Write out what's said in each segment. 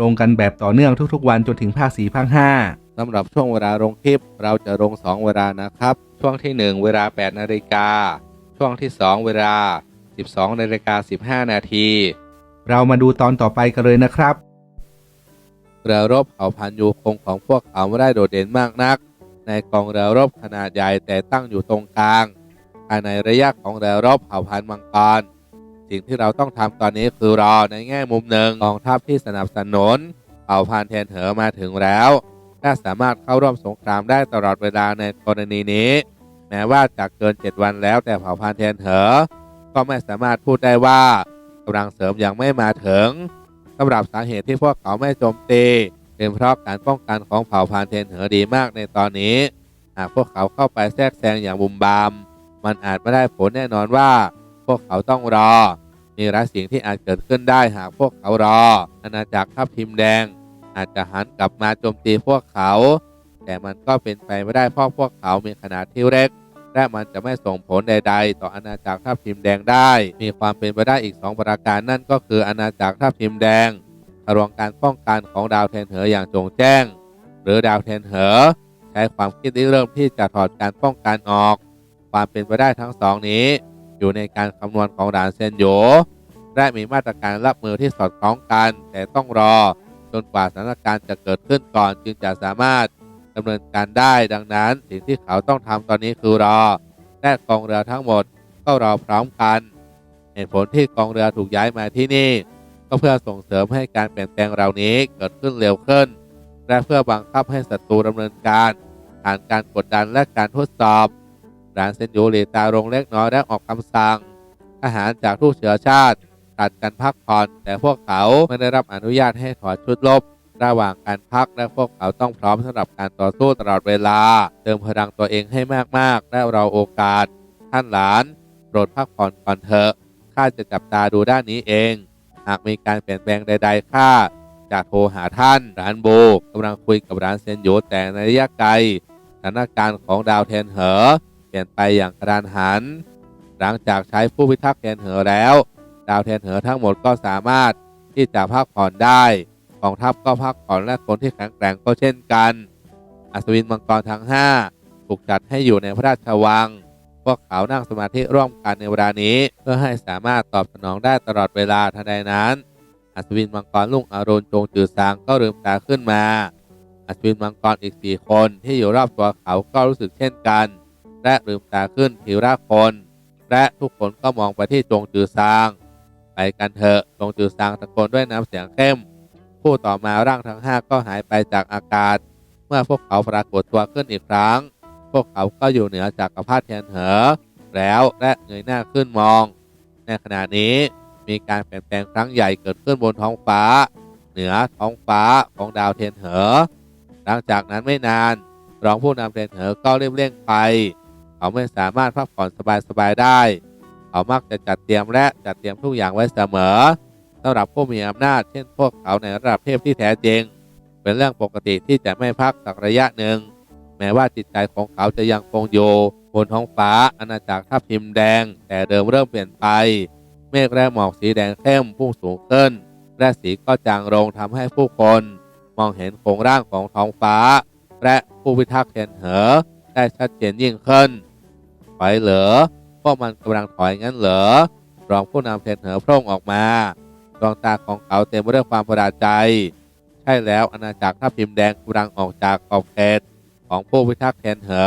ลงกันแบบต่อเนื่องทุกๆ วันจนถึงภาคสี่ภาคห้าสำหรับช่วงเวลาลงคลิป เราจะลง 2 เวลานะครับ ช่วงที่ 1 เวลา 8 นาฬิกา ช่วงที่ 2 เวลา 12 นาฬิกา 15 นาที เรามาดูตอนต่อไปกันเลยนะครับเรือรบเผ่าพันธุ์ยูคงของพวกเขาไม่ได้โดดเด่นมากนัก ในกองเรือรบขนาดใหญ่แต่ตั้งอยู่ตรงกลางภายในระยะของเรือรบเผ่าพันธุ์มังกร สิ่งที่เราต้องทำตอนนี้คือรอในแง่มุมหนึ่งกองทัพที่สนับสนุนเผ่าพันธุ์เทนเหอมาถึงแล้วและสามารถเข้าร่วมสงครามได้ตลอดเวลาในกรณีนี้ แม้ว่าจะเกิน 7 วันแล้วแต่เผ่าพันธุ์เทนเหอก็ไม่สามารถพูดได้ว่ากำลังเสริมยังไม่มาถึงสำหรับสาเหตุที่พวกเขาไม่โจมตีเป็นเพราะการป้องกันของเผ่าพันธุ์เทนเหอดีมากในตอนนี้ หากพวกเขาเข้าไปแทรกแซงอย่างบุมบาม มันอาจไม่ได้ผลแน่นอนว่า พวกเขาต้องรอ มีหลายสิ่งที่อาจเกิดขึ้นได้หากพวกเขารอ อาณาจักรทัพทิมแดง อาจจะหันกลับมาโจมตีพวกเขา แต่มันก็เป็นไปไม่ได้เพราะพวกเขามีขนาดที่เล็ก และมันจะไม่ส่งผลใด ๆ ต่ออาณาจักรทัพทิมแดงได้ มีความเป็นไปได้อีก2ประการนั่นก็คืออาณาจักรทัพทิมแดงทะลวงการป้องกันของดาวเทนเหออย่างจงแจ้ง หรือดาวเทนเหอใช้ความคิดริเริ่มที่จะถอดการป้องกันออก ความเป็นไปได้ทั้งสองนี้ อยู่ในการคำนวณของด่านเซนโยและมีมาตรการรับมือที่สอดคล้องกัน แต่ต้องรอจนกว่าสถานการณ์จะเกิดขึ้นก่อนจึงจะสามารถดำเนินการได้ดังนั้น สิ่งที่เขาต้องทำตอนนี้คือรอและกองเรือทั้งหมดก็รอพร้อมกัน เหตุผลที่กองเรือถูกย้ายมาที่นี่ ก็เพื่อส่งเสริมให้การเปลี่ยนแปลงเหล่านี้เกิดขึ้นเร็วขึ้น และเพื่อบังคับให้ศัตรูดำเนินการผ่านการกดดันและการทดสอบ ด่านเซนโยเลตาลงเล็กน้อยและออกคำสั่งทหารจากทุกเชื้อชาติตัดกันพักผ่อนแต่พวกเขาไม่ได้รับอนุญาตให้ถอดชุดรบระหว่างการพักและพวกเขาต้องพร้อมสำหรับการต่อสู้ตลอดเวลา เติมพลังตัวเองให้มากๆ และเราโอกาส ท่านหลานโปรดพักผ่อนก่อนเถอะข้าจะจับตาดูด้านนี้เอง หากมีการเปลี่ยนแปลงใด ๆ ข้าจะโทรหาท่านร้านโบกำลังคุยกับร้านเซนโยแต่ในระยะไกลสถานการณ์ของดาวเทนเหอ ปลี่ยนไปอย่างกระดานหัน หลังจากใช้ผู้พิทักษ์เทนเหอแล้ว ดาวเทนเหอทั้งหมดก็สามารถที่จะพักผ่อนได้กองทัพก็พักผ่อนและคนที่แข็งแกร่งก็เช่นกัน อัศวินมังกรทั้ง 5 ถูกจัดให้อยู่ในพระราชวัง พวกเขานั่งสมาธิร่วมกันในเวลานี้ เพื่อให้สามารถตอบสนองได้ตลอดเวลาทันใดนั้น อัศวินมังกรลุงอรุณจงจือสางก็ลืมตาขึ้นมา อัศวินมังกรอีกสี่คนที่อยู่รอบตัวเขาก็รู้สึกเช่นกัน และลืมตาขึ้นผิวร่าคน และทุกคนก็มองไปที่จงจือซาง ไปกันเถอะจงจือซางตะโกนด้วยน้ำเสียงเข้ม ผู้ต่อมาร่างทั้งห้าก็หายไปจากอากาศ เมื่อพวกเขาปรากฏตัวขึ้นอีกครั้ง พวกเขาก็อยู่เหนือจากกระพาดเทียนเหอ แล้วและเงยหน้าขึ้นมอง ในขณะนี้มีการเปลี่ยนแปลงครั้งใหญ่เกิดขึ้นบนท้องฟ้า เหนือท้องฟ้าของดาวเทียนเหอ หลังจากนั้นไม่นานรองผู้นำเทียนเหอก็เรีบเร่งไป เขาไม่สามารถพักผ่อนสบายๆได้ เขามักจะจัดเตรียมและจัดเตรียมทุกอย่างไว้เสมอสำหรับผู้มีอำนาจ เช่นพวกเขาในระดับเทพที่แท้จริง เป็นเรื่องปกติที่จะไม่พักสักระยะหนึ่ง แม้ว่าจิตใจของเขาจะยังคงอยู่บนท้องฟ้าอาณาจักรทับทิมแดง แต่เดิมเริ่มเปลี่ยนไป เมฆและหมอกสีแดงเข้มพุ่งสูงขึ้นและสีก็จางลงทำให้ผู้คน มองเห็นโครงร่างของท้องฟ้า และผู้พิทักษ์เทียนเหอได้ชัดเจนยิ่งขึ้น อยเหรอพวกมันกำลังถอยงั้นเหรอรองผู้นำเทนเหอพร่งออกมาดวงตาของเขาเต็มไปด้วยความประหลาดใจ ใช่แล้วอาณาจักรทัพทิมแดงกำลังออกจากขอบเขตของผู้พิทักษ์เทนเหอ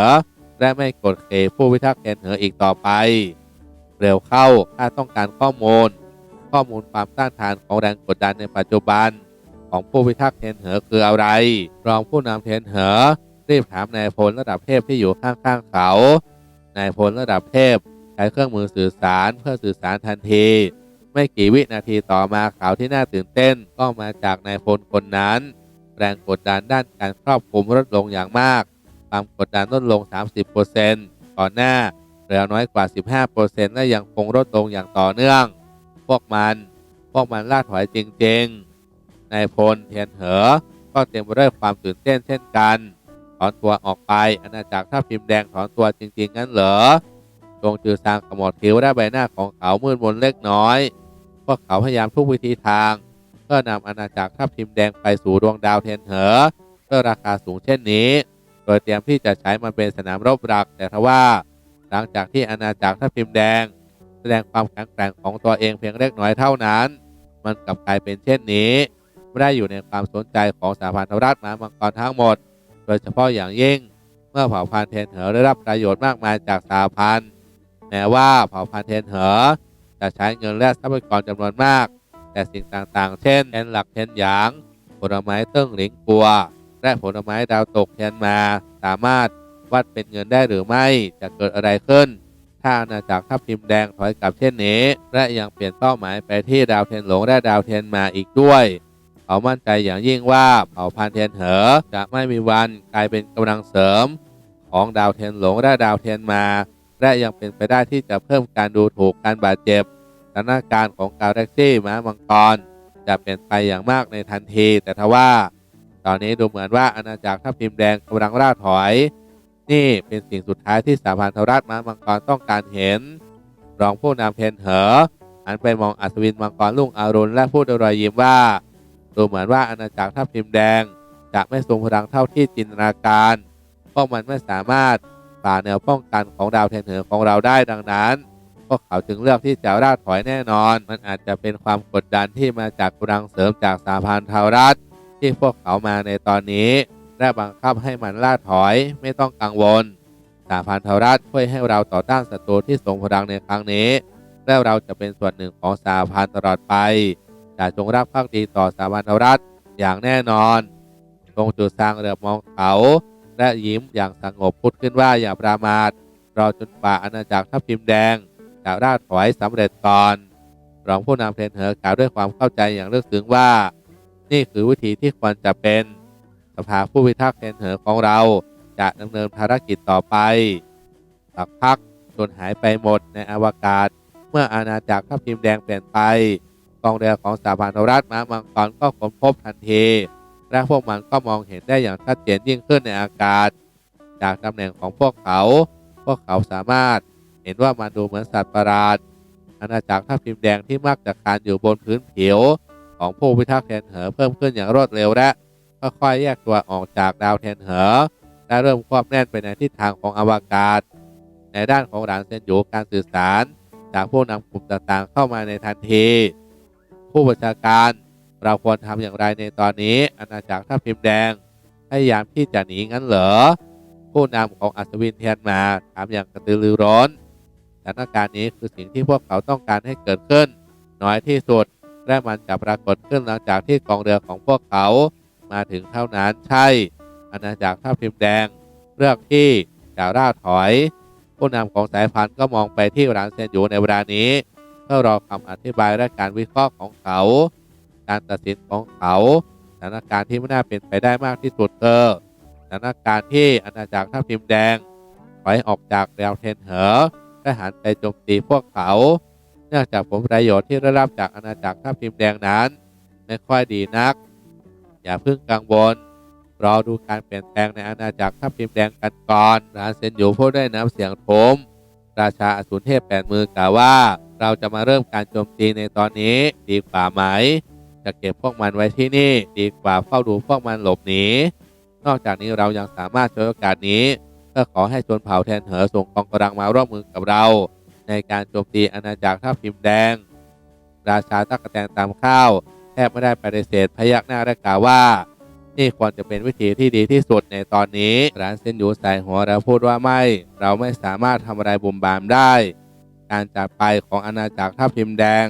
และไม่กดเขตผู้พิทักษ์เทนเหออีกต่อไป เร็วเข้าถ้าต้องการข้อมูล ข้อมูลความต้านทานของแรงกดดันในปัจจุบัน ของผู้พิทักษ์เทนเหอคืออะไร รองผู้นำเทนเหอรีบถามนายพลระดับเทพที่อยู่ข้างๆเขา นายพลระดับเทพ ใช้เครื่องมือสื่อสารเพื่อสื่อสารทันที ไม่กี่วินาทีต่อมาข่าวที่น่าตื่นเต้นก็มาจากนายพลคนนั้น แรงกดดันด้านการครอบคลุมลดลงอย่างมาก ความกดดันลดลง 30%ก่อนหน้าเหลือน้อยกว่า 15%และยังคงลดลงอย่างต่อเนื่อง พวกมันพวกมันล่าถอยจริงๆนายพลเทียนเหอ ก็เต็มไปด้วยความตื่นเต้นเช่นกัน อนตัวออกไปอาณาจักรท่าพิมพ์แดงถอนตัวจริง ๆ งั้นเหรอจงจือซางขมวดคิ้วและใบหน้าของเขามืดมนเล็กน้อย พวกเขาพยายามทุกวิธีทาง เพื่อนำอาณาจักรทัพทิมแดงไปสู่ดวงดาวเทนเหอด้วยราคาสูงเช่นนี้ โดยเตรียมที่จะใช้มันเป็นสนามรบหลัก แต่ทว่า หลังจากที่อาณาจักรทัพทิมแดง แสดงความแข็งแกร่งของตัวเองเพียงเล็กน้อยเท่านั้น มันกลับกลายเป็นเช่นนี้ ไม่ได้อยู่ในความสนใจของสหพันธรัฐมามังกรทั้งหมด โดยเฉพาะอย่างยิ่ง เมื่อเผ่าพันธุ์เทนเหอได้รับประโยชน์มากมายจากสหพันธ์แม้ว่าเผ่าพันธุ์เทนเหอจะใช้เงินและทรัพยากรจำนวนมาก แต่สิ่งต่างๆ เช่นเทนหลักเทนหยาง ผลไม้เติ้งหลิงกัว และผลไม้ดาวตกเทนมาสามารถวัดเป็นเงินได้หรือไม่จะเกิดอะไรขึ้น ถ้าอาณาจักรทัพทิมแดงถอยกลับเช่นนี้ และยังเปลี่ยนเป้าหมายไปที่ดาวเทนหลงและดาวเทนมาอีกด้วย เขามั่นใจอย่างยิ่งว่าเผ่าพันธุ์เทียนเหอ จะไม่มีวันกลายเป็นกำลังเสริม ของดาวเทียนหลงและดาวเทียนมา และยังเป็นไปได้ที่จะเพิ่มการดูถูกการบาดเจ็บสถานการณ์ของกาแล็กซี่ม้ามังกร จะเปลี่ยนไปอย่างมากในทันที แต่ทว่า ตอนนี้ดูเหมือนว่าอาณาจักรทัพทิมแดงกำลังล่าถอย นี่เป็นสิ่งสุดท้ายที่สาพันธรัฐม้ามังกรต้องการเห็น รองผู้นำเพนเหอหันไปมองอัศวินมังกรลุงอารุณและพูดด้วยรอยยิ้มว่า ดูเหมือนว่าอาณาจักรทัพทิมแดง จะไม่ทรงพลังเท่าที่จินตนาการพวกมันไม่สามารถฝ่าแนวป้องกันของดาวเทนเหอของเราได้ดังนั้น พวกเขาจึงเลือกที่จะล่าถอยแน่นอน มันอาจจะเป็นความกดดันที่มาจากกำลังเสริมจากสาพันธรัฐที่พวกเขามาในตอนนี้และบังคับให้มันล่าถอยไม่ต้องกังวลสาพันธรัฐช่วยให้เราต่อต้านศัตรูที่ทรงพลังในครั้งนี้ และเราจะเป็นส่วนหนึ่งของสาพันธ์ตลอดไป จะจงรักภักดีต่อสาพันธรัฐอย่างแน่นอนทรงจุดสร้างเรือมองเขาและยิ้มอย่างสงบพูดขึ้นว่าอย่าประมาทรอจนป่าอาณาจักรทัพทิมแดงจะล่าถอยสำเร็จก่อนรองผู้นำเพลนเหอกล่าวด้วยความเข้าใจอย่างลึกซึ้งว่า นี่คือวิธีที่ควรจะเป็น สภาผู้พิทักษ์เพลนเหอของเราจะดำเนินภารกิจต่อไปสักพักจนหายไปหมดในอวกาศ เมื่ออาณาจักรทัพทิมแดงเปลี่ยนไป กองเรือของสหพันธรัฐม้ามังกรก็ค้นพบทันที และพวกมันก็มองเห็นได้อย่างชัดเจนยิ่งขึ้นในอากาศ จากตำแหน่งของพวกเขา พวกเขาสามารถเห็นว่ามันดูเหมือนสัตว์ประหลาดอาณาจักรทัพทิมแดงที่มักจะคานอยู่บนพื้นผิว ของผู้พิทักษ์เทนเหอเพิ่มขึ้นอย่างรวดเร็วและค่อยๆแยกตัวออกจากดาวเทนเหอและเริ่มควบแน่นไปในทิศทางของอวกาศ ในด้านของหลานเซนยูการสื่อสาร จากผู้นำกลุ่มต่างๆเข้ามาในทันที ผู้บัญชาการ เราควรทำอย่างไรในตอนนี้อาณาจักรทัพทิมแดงพยายามที่จะหนีงั้นเหรอผู้นำของอัศวินเทียนมาถามอย่างกระตือรือร้นสถานการณ์นี้คือสิ่งที่พวกเขาต้องการให้เกิดขึ้น น้อยที่สุดและมันจะปรากฏขึ้นหลังจากที่กองเรือของพวกเขามาถึงเท่านั้นใช่อาณาจักรทัพทิมแดงเลือกที่จะล่าถอย ผู้นำของสายพันธุ์ก็มองไปที่ร้านเซนอยู่ในเวลานี้ เพื่อรอคำอธิบายและการวิเคราะห์ของเขา การตัดสินของเขาสถานการณ์ที่ไม่น่าเป็นไปได้มากที่สุดคือสถานการณ์ที่อาณาจักรทัพทิมแดงถอยออกจากแนวเทนเหอและหันไปโจมตีพวกเขา เนื่องจากผลประโยชน์ที่ได้รับจากอาณาจักรทัพทิมแดงนั้นไม่ค่อยดีนัก อย่าเพิ่งกังวลรอดูการเปลี่ยนแปลงในอาณาจักรทัพทิมแดงกันก่อนรานเซนอยู่พูดได้น้ำเสียงโถมราชาอสูรเทพแปดมือกล่าวว่า เราจะมาเริ่มการโจมตีในตอนนี้ดีกว่าไหม จะเก็บพวกมันไว้ที่นี่ ดีกว่าเฝ้าดูพวกมันหลบหนี นอกจากนี้เรายังสามารถใช้โอกาสนี้เพื่อขอให้ชนเผ่าแทนเหอส่งกองกำลังมาร่วมมือกับเรา ในการโจมตีอาณาจักรทัพทิมแดง ราชาตักกะแตนตามข้าวแทบไม่ได้ปฏิเสธพยักหน้าและกล่าวว่านี่ควรจะเป็นวิธีที่ดีที่สุดในตอนนี้ร้านเซนยูใส่หัวแล้วพูดว่าไม่ เราไม่สามารถทำอะไรบุมบามได้ การจากไปของอาณาจักรทัพทิมแดง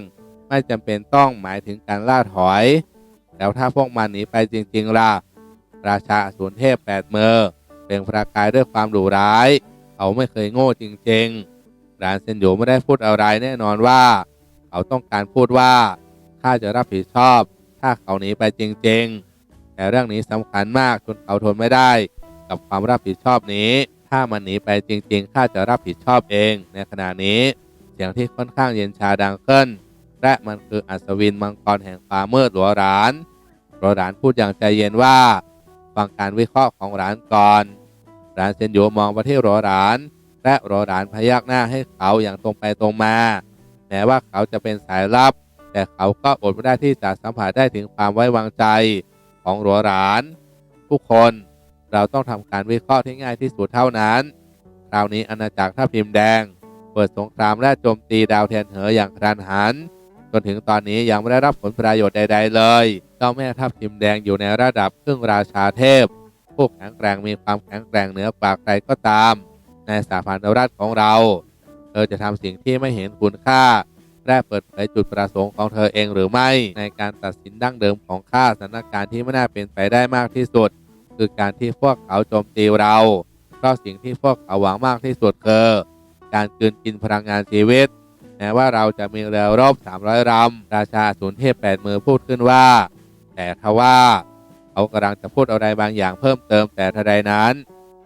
ไม่จำเป็นต้องหมายถึงการล่าถอย แล้วถ้าพวกมันหนีไปจริงๆล่ะราชาอสูรเทพแปดเมือเปล่งประกายด้วยความดุร้าย เขาไม่เคยโง่จริงๆรานเซนโยไม่ได้พูดอะไรแน่นอนว่า เขาต้องการพูดว่าข้าจะรับผิดชอบ ถ้าเขาหนีไปจริงๆ แต่เรื่องนี้สำคัญมากจนเขาทนไม่ได้ กับความรับผิดชอบนี้ ถ้ามันหนีไปจริงๆข้าจะรับผิดชอบเองในขณะนี้ เสียงที่ค่อนข้างเย็นชาดังขึ้น และมันคืออัศวินมังกรแห่งฟ้ามืดหลัวหรานหลัวหรานพูดอย่างใจเย็นว่า ฟังการวิเคราะห์ของหลานก่อนหลานเซนโยมองไปที่หลัวหราน และหลัวหรานพยักหน้าให้เขาอย่างตรงไปตรงมา แม้ว่าเขาจะเป็นสายลับ แต่เขาก็อดไม่ได้ที่จะสัมผัสได้ถึงความไว้วางใจของหลัวหราน ทุกคนเราต้องทำการวิเคราะห์ที่ง่ายที่สุดเท่านั้น คราวนี้อาณาจักรทัพพิมพ์แดง เปิดสงครามและโจมตีดาวเทียนเหออย่างกระทันหัน จนถึงตอนนี้ยังไม่ได้รับผลประโยชน์ใด ๆ เลย เจ้าแม่ทัพทิมแดงอยู่ในระดับครึ่งราชาเทพ ผู้แข็งแกร่งมีความแข็งแกร่งเหนือกว่าใครก็ตาม ในสาพันธรัฐของเรา เธอจะทำสิ่งที่ไม่เห็นคุณค่าและเปิดเผยจุดประสงค์ของเธอเองหรือไม่ ในการตัดสินดั้งเดิมของข้าสถานการณ์ที่ไม่น่าเป็นไปได้มากที่สุด คือการที่พวกเขาโจมตีเรา เพราะสิ่งที่พวกเขาหวังมากที่สุดคือ การกลืนกินพลังงานชีวิตแม้ว่าเราจะมีเรือรบ 300ลำราชาสูนเทพแปดมือพูดขึ้นว่า แต่ทว่าเขากำลังจะพูดอะไรบางอย่างเพิ่มเติมแต่ทใดนั้น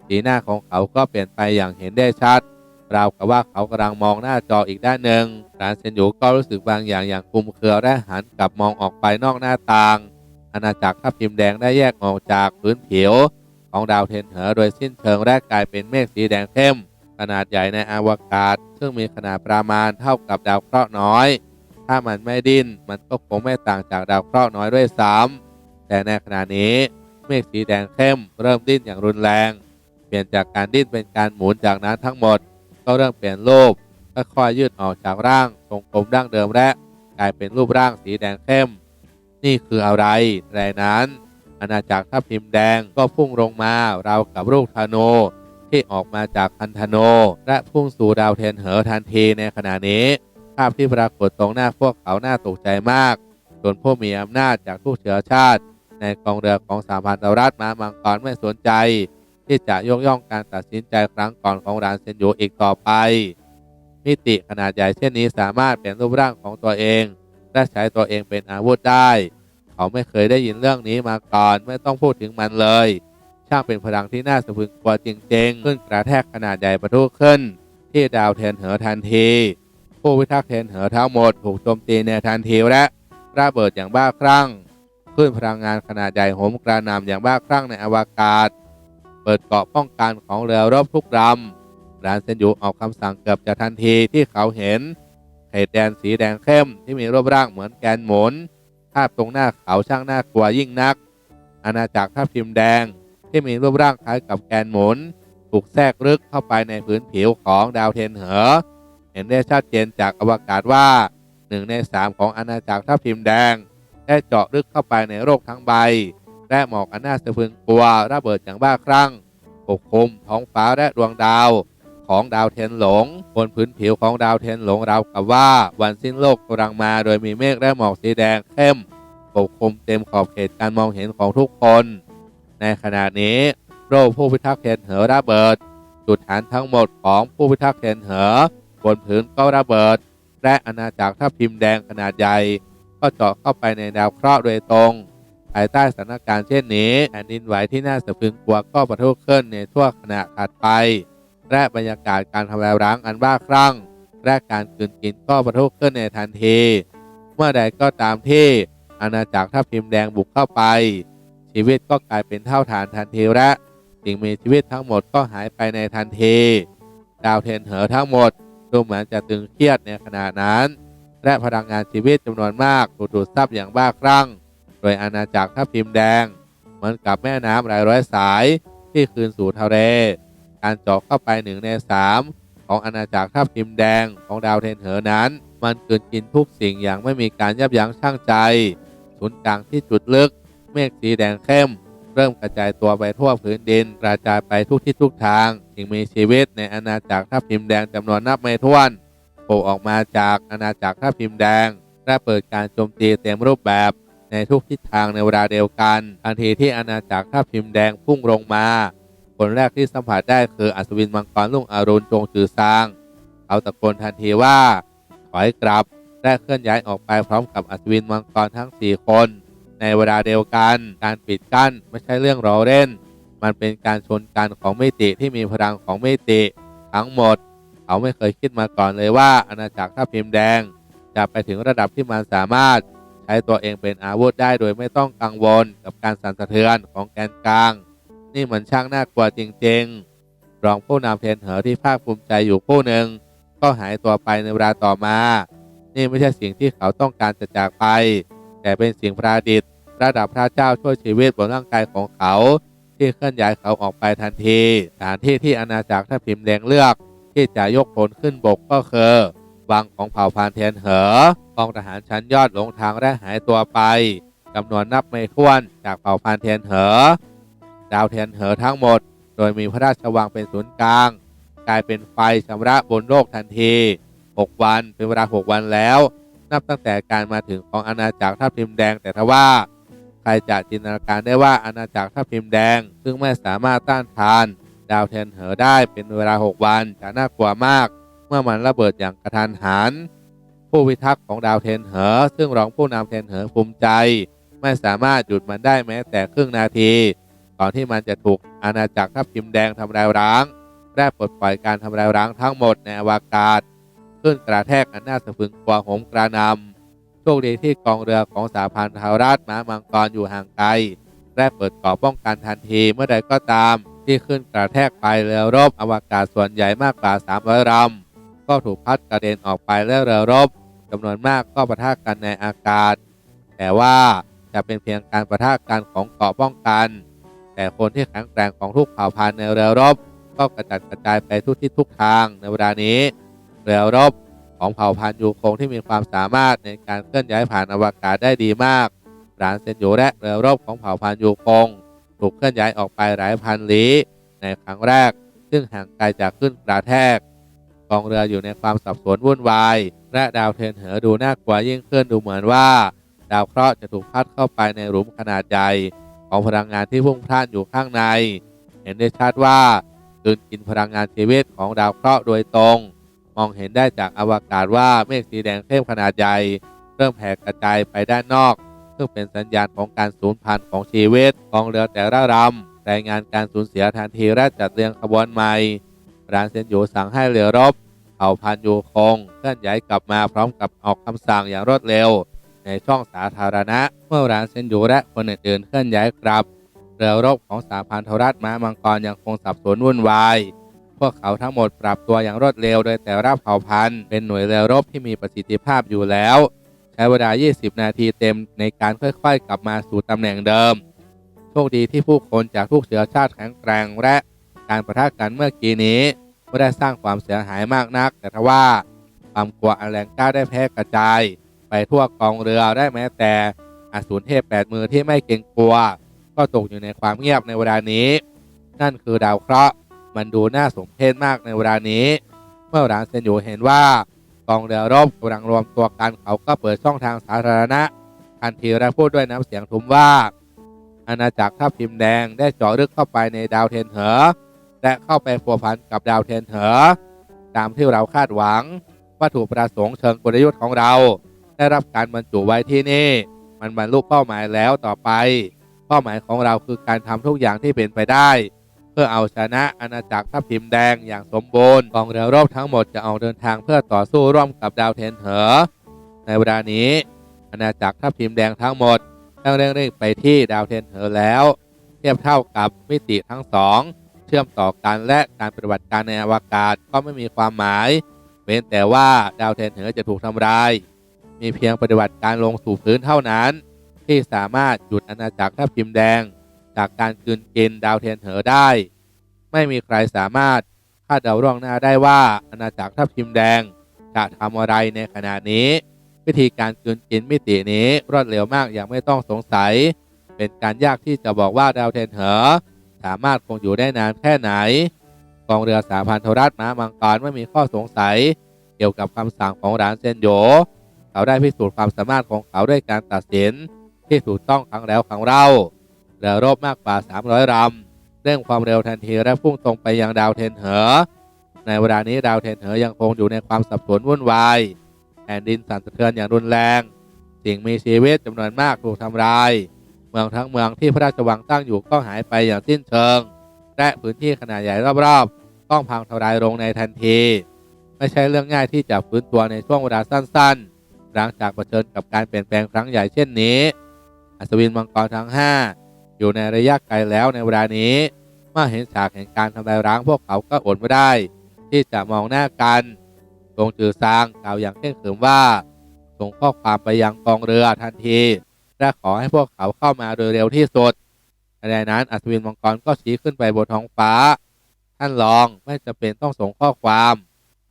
สีหน้าของเขาก็เปลี่ยนไปอย่างเห็นได้ชัดราวกับว่าเขากำลังมองหน้าจออีกด้านหนึ่งรานเซนยูก็รู้สึกบางอย่างอย่างคลุมเครือและหันกลับมองออกไปนอกหน้าต่าง อาณาจักรทัพทิมแดงได้แยกออกจากพื้นผิว ของดาวเทนเหอโดยสิ้นเชิงและกลายเป็นเมฆสีแดงเข้ม ขนาดใหญ่ในอวกาศ ซึ่งมีขนาดประมาณเท่ากับดาวเคราะห์น้อย ถ้ามันไม่ดิ้นมันก็คงไม่ต่างจากดาวเคราะห์น้อยด้วยซ้ำแต่ในขณะนี้เมฆสีแดงเข้มเริ่มดิ้นอย่างรุนแรง เปลี่ยนจากการดิ้นเป็นการหมุนจากนั้นทั้งหมด ก็เริ่มเปลี่ยนรูปค่อยๆยืดออกจากร่างทรงกลมดั้งเดิมและกลายเป็นรูปร่างสีแดงเข้ม นี่คืออะไรแต่นั้นอาณาจักรทัพทิมแดงก็พุ่งลงมาราวกับลูกธนู ที่ออกมาจากคันธนูและพุ่งสู่ดาวเทนเหอทันทีในขณะนี้ ภาพที่ปรากฏตรงหน้าพวกเขาน่าตกใจมาก ส่วนผู้มีอำนาจจากทุกเชื้อชาติ ในกองเรือของสามพันธรัฐมามังกรไม่สนใจ ที่จะยกย่องการตัดสินใจครั้งก่อนของรานเซนโยอีกต่อไป มิติขนาดใหญ่เช่นนี้สามารถเปลี่ยนรูปร่างของตัวเอง และใช้ตัวเองเป็นอาวุธได้ เขาไม่เคยได้ยินเรื่องนี้มาก่อนไม่ต้องพูดถึงมันเลย ช่างเป็นพลังที่น่าสะพึงกลัวจริงๆขึ้นกระแทกขนาดใหญ่ประทุขึ้น ที่ดาวเทนเหอทันที ผู้พิทักษ์เทนเหอทั้งหมดถูกโจมตีในทันทีและระเบิดอย่างบ้าคลั่งขึ้นพลังงานขนาดใหญ่โหมกระหน่ำอย่างบ้าคลั่งในอวกาศ เปิดเกาะป้องกันของเรือรบทุกลำรานเซนยูออกคำสั่งเกือบจะทันทีที่เขาเห็นเขตแดนสีแดงเข้มที่มีรูปร่างเหมือนแกนหมุนภาพตรงหน้าเขาช่างน่ากลัวยิ่งนัก อาณาจักรทัพทิมแดง ที่มีรูปร่างคล้ายกับแกนหมุน ถูกแทรกลึกเข้าไปในพื้นผิวของดาวเทนเหอ เห็นได้ชัดเจนจากอวกาศว่าหนึ่งในสามของอาณาจักรทัพทิมแดง ได้เจาะลึกเข้าไปในโลกทั้งใบ และหมอกอันน่าสะพรึงกลัวระเบิดอย่างบ้าคลั่งปกคลุมท้องฟ้าและดวงดาวของดาวเทนหลง บนพื้นผิวของดาวเทนหลงราวกับว่าวันสิ้นโลกกำลังมา โดยมีเมฆและหมอกสีแดงเข้มปกคลุมเต็มขอบเขตการมองเห็นของทุกคน ในขณะนี้โรคผู้พิทักษ์เทนเหอระเบิด จุดฐานทั้งหมดของผู้พิทักษ์เทนเหอบนพื้นก็ระเบิด และอาณาจักรทัพพิมพ์แดงขนาดใหญ่ ก็เจาะเข้าไปในดาวเคราะห์โดยตรง ภายใต้สถานการณ์เช่นนี้แผ่นดินไหวที่น่าสะพรึงกลัวก็ประทุขึ้นในทั่วขณะถัดไป และบรรยากาศการทำลายร้างอันบ้าคลั่งและการกลืนกินก็ประทุขึ้นในทันที เมื่อใดก็ตามที่อาณาจักรทัพพิมพ์แดงบุกเข้าไป ชีวิตก็กลายเป็นเท่าฐานทันทีละสิ่งมีชีวิตทั้งหมดก็หายไปในทันที ดาวเทนเหอทั้งหมดดูเหมือนจะตึงเครียดในขณะนั้น และพลังงานชีวิตจำนวนมากถูกดูดซับอย่างบ้าคลั่ง โดยอาณาจักรทัพพิมพ์แดง เหมือนกับแม่น้ำหลายร้อยสายที่คืนสู่ทะเล การเจาะเข้าไปหนึ่งในสามของอาณาจักรทัพพิมพ์แดงของดาวเทนเหอนั้น มันกลืนกินทุกสิ่งอย่างไม่มีการยับยั้งชั่งใจ ศูนย์กลางที่จุดลึก เมฆสีแดงเข้ม เริ่มกระจายตัวไปทั่วพื้นดิน กระจายไปทุกทิศทุกทางสิ่งมีชีวิตในอาณาจักรทัพพิมพ์แดงจำนวนนับไม่ถ้วนโผล่ออกมาจากอาณาจักรทัพพิมพ์แดงและเปิดการโจมตีเต็มรูปแบบในทุกทิศทางในเวลาเดียวกันทันทีที่อาณาจักรทัพพิมพ์แดงพุ่งลงมาคนแรกที่สัมผัสได้คืออัศวินมังกรลุงอรุณจงจือซางเขาตะโกนทันทีว่า ถอยกลับและเคลื่อนย้ายออกไปพร้อมกับอัศวินมังกรทั้ง 4 คน ในเวลาเดียวกัน การปิดกั้นไม่ใช่เรื่องล้อเล่น มันเป็นการชนกันของมิติที่มีพลังของมิติทั้งหมด เขาไม่เคยคิดมาก่อนเลยว่าอาณาจักรท่าพิมพ์แดง จะไปถึงระดับที่มันสามารถใช้ตัวเองเป็นอาวุธได้โดยไม่ต้องกังวลกับการสั่นสะเทือนของแกนกลาง นี่มันช่างน่ากลัวจริงๆ รองผู้นำเทนเหอที่ภาคภูมิใจอยู่ผู้หนึ่งก็หายตัวไปในเวลาต่อมา นี่ไม่ใช่สิ่งที่เขาต้องการจะจากไป แต่เป็นสิ่งประดิษฐ์ ระดับพระเจ้าช่วยชีวิตบนร่างกายของเขา ที่เคลื่อนย้ายเขาออกไปทันทีสถานที่ที่อาณาจักรท่าพิมพ์แดงเลือก ที่จะยกพลขึ้นบกก็คือวังของเผ่าพานเทียนเหอกองทหารชั้นยอดหลงทางและหายตัวไปจำนวนนับไม่ถ้วนจากเผ่าพานเทียนเหอ ดาวเทียนเหอทั้งหมด โดยมีพระราชวังเป็นศูนย์กลาง กลายเป็นไฟชำระบนโลกทันที 6 วันเป็นเวลา 6 วันแล้ว นับตั้งแต่การมาถึงของอาณาจักรท่าพิมพ์แดงแต่ทว่า ใครจะจินตนาการได้ว่าอาณาจักรท่าพิมพ์แดง ซึ่งไม่สามารถต้านทาน ดาวเทนเหอได้เป็นเวลา 6 วันจะน่ากลัวมาก เมื่อมันระเบิดอย่างกระทันหัน ผู้พิทักษ์ของดาวเทนเหอ ซึ่งรองผู้นำเทนเหอภูมิใจ ไม่สามารถหยุดมันได้แม้แต่ครึ่งนาทีก่อนที่มันจะถูกอาณาจักรทัพทิมแดงทำลายร้างและปลดปล่อยการทำลายร้างทั้งหมดในอวกาศ ขึ้นกระแทกอันน่าสะพรึงกลัวโหมกระนำ โชคดีที่กองเรือของสาพันธาราชม้ามังกรอยู่ห่างไกลและเปิดเกาะป้องกันทันทีเมื่อใดก็ตาม ที่ขึ้นกระแทกไปเรือรบอวกาศส่วนใหญ่มากกว่า300ลำก็ถูกพัดกระเด็นออกไปและเรือรบจำนวนมากก็ประทะกันในอากาศ แต่ว่าจะเป็นเพียงการประทะกันของเกาะป้องกัน แต่คนที่แข็งแกร่งของทุกเผ่าพันธุ์ในเรือรบ ก็กระจัดกระจายไปทุกทิศทุกทางในเวลานี้ เรือรบ ของเผ่าพันธุ์ยูคงที่มีความสามารถในการเคลื่อนย้ายผ่านอวกาศได้ดีมากรานเซนโยและเรือรบของเผ่าพันธุ์ยูคงถูกเคลื่อนย้ายออกไปหลายพันลี้ในครั้งแรก ซึ่งห่างไกลจากขึ้นกระแทกกองเรืออยู่ในความสับสนวุ่นวาย และดาวเทนเหอดูน่ากลัวยิ่งขึ้นดูเหมือนว่า ดาวเคราะห์จะถูกพัดเข้าไปในหลุมขนาดใหญ่ของพลังงานที่พุ่งพล่านอยู่ข้างใน เห็นได้ชัดว่ากืนกินพลังงานชีวิตของดาวเคราะห์โดยตรง มองเห็นได้จากอวกาศว่าเมฆสีแดงเข้มขนาดใหญ่เริ่มแผ่กระจายไปด้านนอก ซึ่งเป็นสัญญาณของการสูญพันธุ์ของชีวิตกองเรือแต่ละลำรายงานการสูญเสียทันทีและจัดเรียงขบวนใหม่รานเซนอยู่สั่งให้เรือรบเผ่าพันธุ์ยูคงเคลื่อนย้ายกลับมาพร้อมกับออกคำสั่งอย่างรวดเร็ว ในช่องสาธารณะ เมื่อรานเซนยูและคนอื่นๆเคลื่อนย้ายกลับ เรือรบของสาพันธรัฐม้ามังกรยังคงสับสนวุ่นวาย พวกเขาทั้งหมดปรับตัวอย่างรวดเร็ว โดยแต่ละเผ่าพันธุ์เป็นหน่วยเรือรบที่มีประสิทธิภาพอยู่แล้ว ใช้เวลา 20 นาทีเต็มในการค่อยๆ กลับมาสู่ตำแหน่งเดิม โชคดีที่ผู้คนจากทุกเชื้อชาติแข็งแกร่งและการประทะกันเมื่อกี้นี้ไม่ได้สร้างความเสียหายมากนัก แต่ทว่าความกลัวอันแรงกล้าได้แพร่กระจาย ไปทั่วกองเรือได้แม้แต่อสูรเทพแปดมือที่ไม่เกรงกลัว ก็ตกอยู่ในความเงียบในเวลานี้ นั่นคือดาวเคราะห์ มันดูน่าสมเพชมากในเวลานี้ เมื่อหลานเซนอยู่เห็นว่ากองเรือรบกำลังรวมตัวกันเขาก็เปิดช่องทางสาธารณะทันทีและพูดด้วยน้ำเสียงทุ้มว่าอาณาจักรทัพพิมพ์แดงได้เจาะลึกเข้าไปในดาวเทนเหอ และเข้าไปพัวพันกับดาวเทนเหอ ตามที่เราคาดหวัง วัตถุประสงค์เชิงกลยุทธ์ของเรา ได้รับการบรรจุไว้ที่นี่ มันบรรลุเป้าหมายแล้วต่อไป เป้าหมายของเราคือการทำทุกอย่างที่เป็นไปได้ พื่อเอาชนะอาณาจักรทัพทิมแดงอย่างสมบูรณ์กองเรือรบทั้งหมดจะออกเดินทางเพื่อต่อสู้ร่วมกับดาวเทนเหอ ในเวลานี้อาณาจักรทัพทิมแดงทั้งหมดต้องเร่งๆไปที่ดาวเทนเหอแล้ว เทียบเท่ากับมิติทั้งสอง เชื่อมต่อกันและการปฏิบัติการในอวกาศก็ไม่มีความหมาย เว้นแต่ว่าดาวเทนเหอจะถูกทำลาย มีเพียงปฏิบัติการลงสู่พื้นเท่านั้น ที่สามารถหยุดอาณาจักรทัพทิมแดง จากการกลืนกินดาวเทนเหอได้ ไม่มีใครสามารถคาดเดาล่วงหน้าได้ว่าอาณาจักรทัพทิมแดง จะทำอะไรในขณะนี้ วิธีการกลืนกินมิตินี้รวดเร็วมากอย่างไม่ต้องสงสัย เป็นการยากที่จะบอกว่าดาวเทนเหอ สามารถคงอยู่ได้นานแค่ไหนกองเรือสาพันธรัฐม้ามังกรไม่มีข้อสงสัย เกี่ยวกับคำสั่งของร้านเซนโยเขาได้พิสูจน์ความสามารถของเขาด้วยการตัดสินที่ถูกต้องครั้งแล้วครั้งเล่า เรือรบมากกว่า 300ลำเร่งความเร็วทันทีและพุ่งตรงไปยังดาวเทนเหอ ในเวลานี้ดาวเทนเหอยังคงอยู่ในความสับสนวุ่นวายแผ่นดินสั่นสะเทือนอย่างรุนแรง สิ่งมีชีวิตจำนวนมากถูกทำลาย เมืองทั้งเมืองที่พระราชวังตั้งอยู่ก็หายไปอย่างสิ้นเชิง และพื้นที่ขนาดใหญ่รอบๆ ต้องพังทลายลงในทันที ไม่ใช่เรื่องง่ายที่จะฟื้นตัวในช่วงเวลาสั้นๆ หลังจากเผชิญกับการเปลี่ยนแปลงครั้งใหญ่เช่นนี้ อัศวินมังกรทั้ง 5 อยู่ในระยะไกลแล้วในเวลานี้เมื่อเห็นฉากแห่งการทำลายร้างพวกเขาก็อดไม่ได้ ที่จะมองหน้ากันทรงจือซางกล่าวอย่างเข่งขรึมว่าส่งข้อความไปยังกองเรือทันทีและขอให้พวกเขาเข้ามาโดยเร็วที่สุดขณะนั้นอัศวินมังกรก็ชี้ขึ้นไปบนท้องฟ้า ท่านรองไม่จำเป็นต้องส่งข้อความ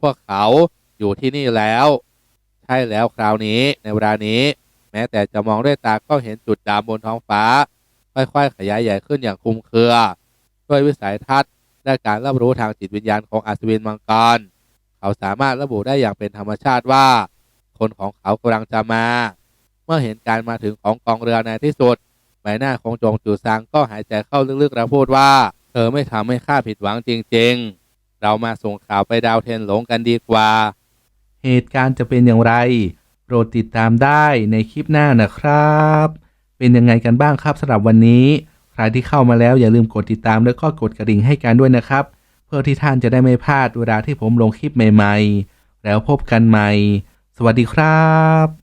พวกเขาอยู่ที่นี่แล้ว ใช่แล้วคราวนี้ในเวลานี้ แม้แต่จะมองด้วยตาก็เห็นจุดดำบนท้องฟ้า ค่อยๆขยายใหญ่ขึ้นอย่างคุมเครือ ด้วยวิสัยทัศน์และการรับรู้ทางจิตวิญญาณของอัศวินมังกร เขาสามารถระบุได้อย่างเป็นธรรมชาติว่า คนของเขากำลังจะมา เมื่อเห็นการมาถึงของกองเรือในที่สุดใบหน้าของจงจูซางก็หายใจเข้าลึกๆแล้วพูดว่า เธอไม่ทำให้ข้าผิดหวังจริง ๆ เรามาส่งข่าวไปดาวเทนหลงกันดีกว่า เหตุการณ์จะเป็นอย่างไร โปรดติดตามได้ในคลิปหน้านะครับ เป็นยังไงกันบ้างครับสำหรับวันนี้ ใครที่เข้ามาแล้วอย่าลืมกดติดตามแล้วก็กดกระดิ่งให้กันด้วยนะครับ เพื่อที่ท่านจะได้ไม่พลาดเวลาที่ผมลงคลิปใหม่ ๆ แล้วพบกันใหม่ สวัสดีครับ